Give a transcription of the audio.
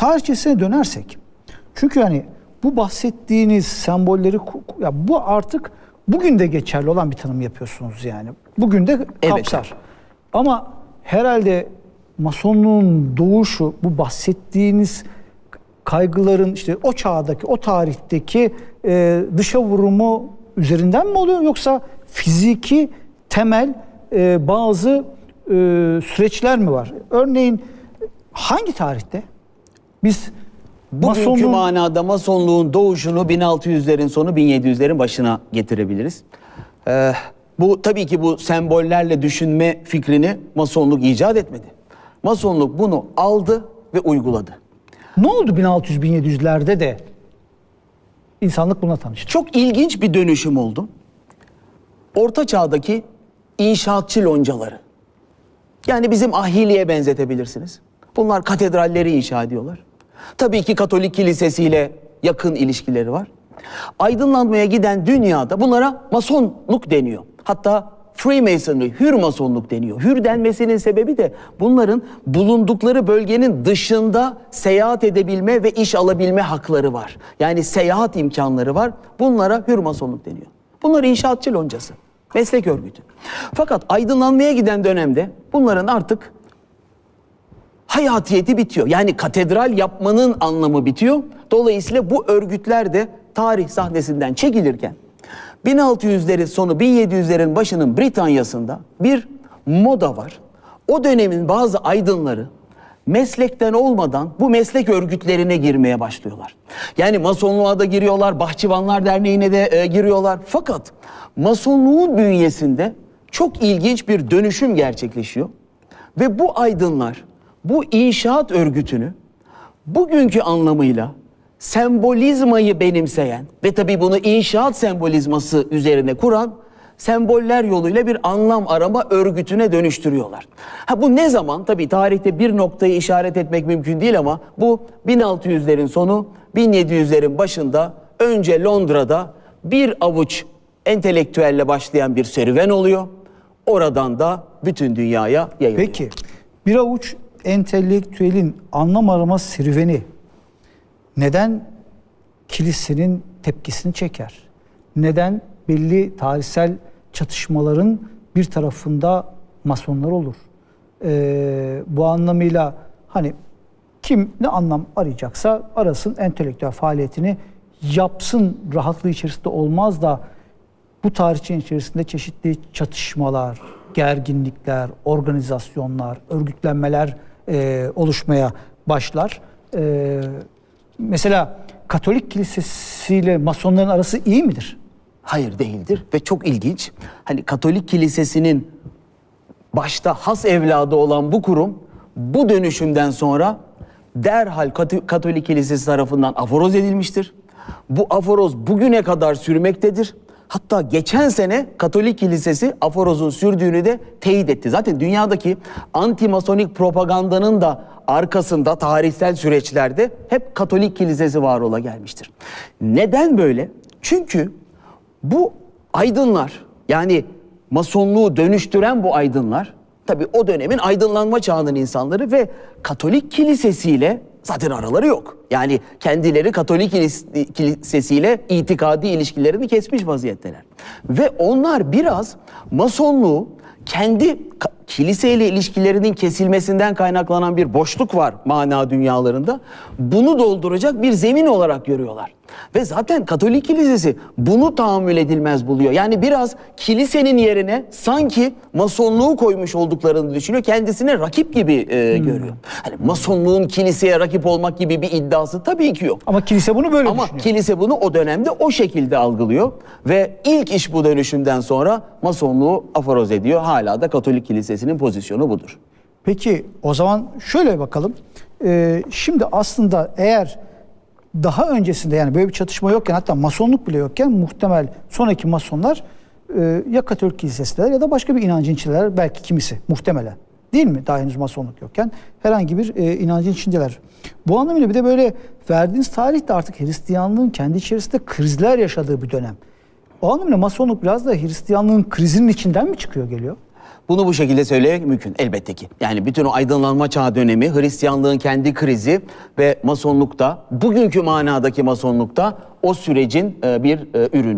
tarihçesine dönersek çünkü hani bu bahsettiğiniz sembolleri ya bu artık bugün de geçerli olan bir tanım yapıyorsunuz yani. Bugün de Evet. kapsar. Ama herhalde masonluğun doğuşu bu bahsettiğiniz kaygıların işte o çağdaki, o tarihteki e, dışa vurumu üzerinden mi oluyor yoksa fiziki temel e, bazı e, süreçler mi var? Örneğin hangi tarihte biz Bugünkü masonluğun manada masonluğun doğuşunu 1600'lerin sonu 1700'lerin başına getirebiliriz. Ee, bu tabii ki bu sembollerle düşünme fikrini masonluk icat etmedi. Masonluk bunu aldı ve uyguladı. ne oldu 1600-1700'lerde de insanlık buna tanıştı? Çok ilginç bir dönüşüm oldu. Orta çağdaki inşaatçı loncaları. Yani bizim ahiliye benzetebilirsiniz. Bunlar katedralleri inşa ediyorlar. Tabii ki Katolik kilisesiyle yakın ilişkileri var. Aydınlanmaya giden dünyada bunlara masonluk deniyor. Hatta Freemasonry, hür masonluk deniyor. Hür denmesinin sebebi de bunların bulundukları bölgenin dışında seyahat edebilme ve iş alabilme hakları var. Yani seyahat imkanları var. Bunlara hür masonluk deniyor. Bunlar inşaatçı loncası, meslek örgütü. Fakat aydınlanmaya giden dönemde bunların artık hayatiyeti bitiyor. Yani katedral yapmanın anlamı bitiyor. Dolayısıyla bu örgütler de tarih sahnesinden çekilirken 1600'lerin sonu 1700'lerin başının Britanya'sında bir moda var. O dönemin bazı aydınları meslekten olmadan bu meslek örgütlerine girmeye başlıyorlar. Yani masonluğa da giriyorlar, Bahçıvanlar Derneği'ne de e, giriyorlar. Fakat masonluğun bünyesinde çok ilginç bir dönüşüm gerçekleşiyor. Ve bu aydınlar bu inşaat örgütünü bugünkü anlamıyla sembolizmayı benimseyen ve tabii bunu inşaat sembolizması üzerine kuran semboller yoluyla bir anlam arama örgütüne dönüştürüyorlar. Ha bu ne zaman? Tabii tarihte bir noktayı işaret etmek mümkün değil ama bu 1600'lerin sonu 1700'lerin başında önce Londra'da bir avuç entelektüelle başlayan bir serüven oluyor. Oradan da bütün dünyaya yayılıyor. Peki bir avuç entelektüelin anlam arama serüveni neden kilisenin tepkisini çeker? Neden belli tarihsel çatışmaların bir tarafında masonlar olur? Ee, bu anlamıyla hani kim ne anlam arayacaksa arasın entelektüel faaliyetini yapsın rahatlığı içerisinde olmaz da bu tarihçinin içerisinde çeşitli çatışmalar, gerginlikler, organizasyonlar, örgütlenmeler e, oluşmaya başlar. E, mesela Katolik kilisesiyle masonların arası iyi midir? Hayır değildir ve çok ilginç. Hani Katolik Kilisesi'nin başta has evladı olan bu kurum bu dönüşümden sonra derhal Kat- Katolik Kilisesi tarafından aforoz edilmiştir. Bu aforoz bugüne kadar sürmektedir. Hatta geçen sene Katolik Kilisesi aforozun sürdüğünü de teyit etti. Zaten dünyadaki anti-masonik propagandanın da arkasında tarihsel süreçlerde hep Katolik Kilisesi var ola gelmiştir. Neden böyle? Çünkü bu aydınlar yani masonluğu dönüştüren bu aydınlar tabi o dönemin aydınlanma çağının insanları ve Katolik kilisesiyle zaten araları yok. Yani kendileri Katolik kilis- kilisesiyle itikadi ilişkilerini kesmiş vaziyetteler. Ve onlar biraz masonluğu kendi kiliseyle ilişkilerinin kesilmesinden kaynaklanan bir boşluk var mana dünyalarında. Bunu dolduracak bir zemin olarak görüyorlar. Ve zaten Katolik Kilisesi bunu tahammül edilmez buluyor. Yani biraz kilisenin yerine sanki masonluğu koymuş olduklarını düşünüyor. Kendisine rakip gibi e, görüyor. Hani masonluğun kiliseye rakip olmak gibi bir iddiası tabii ki yok. Ama kilise bunu böyle Ama düşünüyor. kilise bunu o dönemde o şekilde algılıyor ve ilk iş bu dönüşümden sonra masonluğu aforoz ediyor. Hala da Katolik Kilisesi'nin pozisyonu budur. Peki o zaman şöyle bakalım. Ee, şimdi aslında eğer daha öncesinde yani böyle bir çatışma yokken hatta masonluk bile yokken muhtemel sonraki masonlar e, ya Katolik kilisesindeler ya da başka bir inancın içindeler belki kimisi muhtemelen. Değil mi? Daha henüz masonluk yokken herhangi bir e, inancın içindeler. Bu anlamıyla bir de böyle verdiğiniz tarihte artık Hristiyanlığın kendi içerisinde krizler yaşadığı bir dönem. O anlamıyla masonluk biraz da Hristiyanlığın krizinin içinden mi çıkıyor geliyor? Bunu bu şekilde söylemek mümkün elbette ki. Yani bütün o aydınlanma çağı dönemi, Hristiyanlığın kendi krizi ve masonlukta, bugünkü manadaki masonlukta o sürecin e, bir e, ürünü.